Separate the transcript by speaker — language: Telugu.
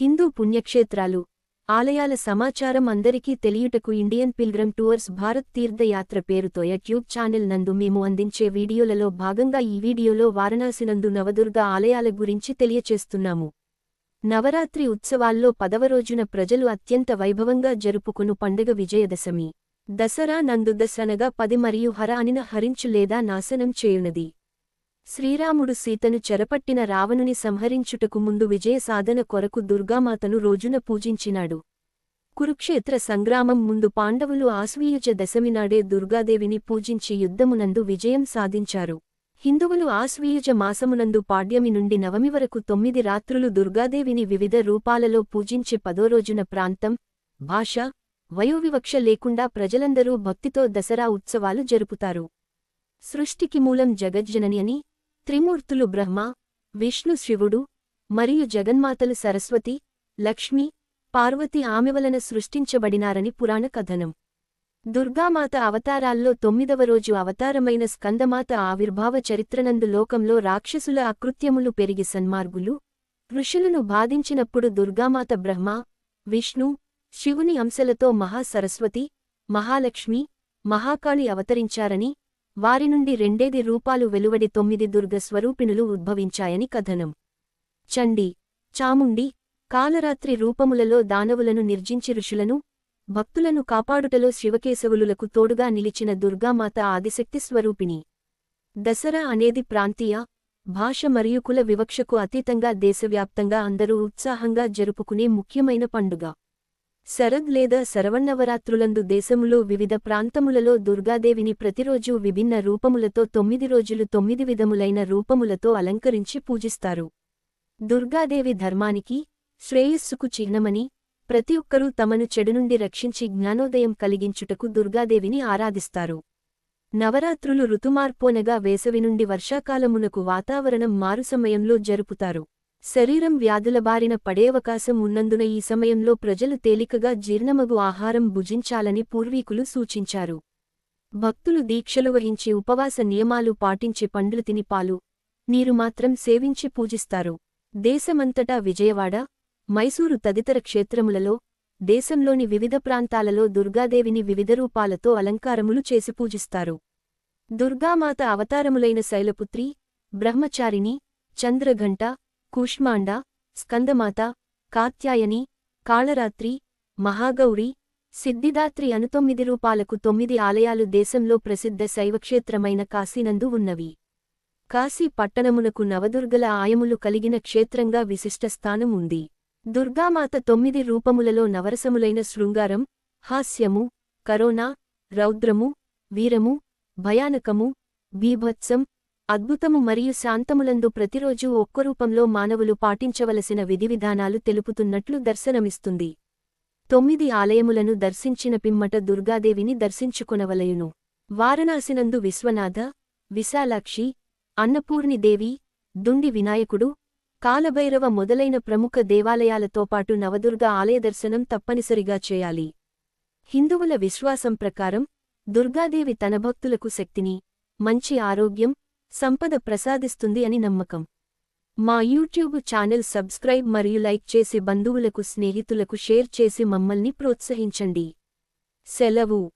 Speaker 1: హిందూ పుణ్యక్షేత్రాలు ఆలయాల సమాచారం అందరికీ తెలియుటకు ఇండియన్ పిల్గ్రమ్ టూర్స్ భారత్ తీర్థయాత్ర పేరుతో యూట్యూబ్ ఛానల్ నందు మేము అందించే వీడియోలలో భాగంగా ఈ వీడియోలో వారణాసి నందు నవదుర్గ ఆలయాల గురించి తెలియచేస్తున్నాము. నవరాత్రి ఉత్సవాల్లో పదవ రోజున ప్రజలు అత్యంత వైభవంగా జరుపుకును పండుగ విజయదశమి. దసరా నందు దశనగా పది మరియు హర అనిన హరించు లేదా నాశనం చేయునది. శ్రీరాముడు సీతను చెరపట్టిన రావణుని సంహరించుటకు ముందు విజయ సాధన కొరకు దుర్గామాతను రోజున పూజించినాడు. కురుక్షేత్ర సంగ్రామం ముందు పాండవులు ఆశ్వీయుజ దశమినాడే దుర్గాదేవిని పూజించి యుద్ధమునందు విజయం సాధించారు. హిందువులు ఆశ్వీయుజ మాసమునందు పాడ్యమి నుండి నవమి వరకు తొమ్మిది రాత్రులు దుర్గాదేవిని వివిధ రూపాలలో పూజించి పదోరోజున ప్రాంతం భాష వయోవివక్ష లేకుండా ప్రజలందరూ భక్తితో దసరా ఉత్సవాలు జరుపుతారు. సృష్టికి మూలం జగజ్జనని అని త్రిమూర్తులు బ్రహ్మ విష్ణు శివుడు మరియు జగన్మాతలు సరస్వతి లక్ష్మి పార్వతి ఆమె వలన సృష్టించబడినారని పురాణ కథనం. దుర్గామాత అవతారాల్లో తొమ్మిదవ రోజు అవతారమైన స్కందమాత ఆవిర్భావ చరిత్రనందు లోకంలో రాక్షసుల అకృత్యములు పెరిగి సన్మార్గులు ఋషులను బాధించినప్పుడు దుర్గామాత బ్రహ్మ విష్ణు శివుని అంశలతో మహాసరస్వతి మహాలక్ష్మి మహాకాళి అవతరించారని వారి నుండి రెండేది రూపాలు వెలువడి తొమ్మిది దుర్గ స్వరూపిణులు ఉద్భవించాయని కథనం. చండి చాముండి కాలరాత్రి రూపములలో దానవులను నిర్జించి ఋషులను భక్తులను కాపాడుటలో శివకేశవులులకు తోడుగా నిలిచిన దుర్గామాత ఆదిశక్తి స్వరూపిణి. దసరా అనేది ప్రాంతీయ భాష మరియు కుల వివక్షకు అతీతంగా దేశవ్యాప్తంగా అందరూ ఉత్సాహంగా జరుపుకునే ముఖ్యమైన పండుగ. శరద్ లేదా శరవన్నవరాత్రులందు దేశములో వివిధ ప్రాంతములలో దుర్గాదేవిని ప్రతిరోజూ విభిన్న రూపములతో తొమ్మిది రోజులు తొమ్మిది విధములైన రూపములతో అలంకరించి పూజిస్తారు. దుర్గాదేవి ధర్మానికి శ్రేయస్సుకు చిహ్నమని ప్రతి ఒక్కరూ తమను చెడు నుండి రక్షించి జ్ఞానోదయం కలిగించుటకు దుర్గాదేవిని ఆరాధిస్తారు. నవరాత్రులు ఋతుమార్పోనగా వేసవి నుండి వర్షాకాలమునకు వాతావరణం మారు సమయంలో జరుపుతారు. శరీరం వ్యాధుల బారిన పడేవకాశం ఉన్నందున ఈ సమయంలో ప్రజలు తేలికగా జీర్ణమగు ఆహారం భుజించాలని పూర్వీకులు సూచించారు. భక్తులు దీక్షలు వహించి ఉపవాస నియమాలు పాటించి పండ్లు తిని పాలు నీరు మాత్రం సేవించి పూజిస్తారు. దేశమంతటా విజయవాడ మైసూరు తదితర క్షేత్రములలో దేశంలోని వివిధ ప్రాంతాలలో దుర్గాదేవిని వివిధ రూపాలతో అలంకారములు చేసి పూజిస్తారు. దుర్గామాత అవతారములైన శైలపుత్రి బ్రహ్మచారిణి చంద్రఘంట కూష్మాండ స్కందమాత కాత్యాయని కాళరాత్రి మహాగౌరి సిద్ధిదాత్రి అను తొమ్మిది రూపాలకు తొమ్మిది ఆలయాలు దేశంలో ప్రసిద్ధ శైవక్షేత్రమైన కాశీనందు ఉన్నవి. కాశీ పట్టణమునకు నవదుర్గల ఆయములు కలిగిన క్షేత్రంగా విశిష్ట స్థానం ఉంది. దుర్గామాత తొమ్మిది రూపములలో నవరసములైన శృంగారం హాస్యము కరోనా రౌద్రము వీరము భయానకము బీభత్సం అద్భుతము మరియు శాంతములందు ప్రతిరోజూ ఒక్క రూపంలో మానవులు పాటించవలసిన విధివిధానాలు తెలుపుతున్నట్లు దర్శనమిస్తుంది. తొమ్మిది ఆలయములను దర్శించిన పిమ్మట దుర్గాదేవిని దర్శించుకొనవలయును. వారణాసినందు విశ్వనాథ విశాలాక్షి అన్నపూర్ణిదేవి దుండి వినాయకుడు కాలభైరవ మొదలైన ప్రముఖ దేవాలయాలతో పాటు నవదుర్గ ఆలయ దర్శనం తప్పనిసరిగా చేయాలి. హిందువుల విశ్వాసం ప్రకారం దుర్గాదేవి తన భక్తులకు శక్తిని మంచి ఆరోగ్యం సంపద ప్రసాదిస్తుంది అని నమ్మకం. మా యూట్యూబ్ ఛానల్ సబ్స్క్రైబ్ మరియు లైక్ చేసి బంధువులకు స్నేహితులకు షేర్ చేసి మమ్మల్ని ప్రోత్సహించండి. సెలవు.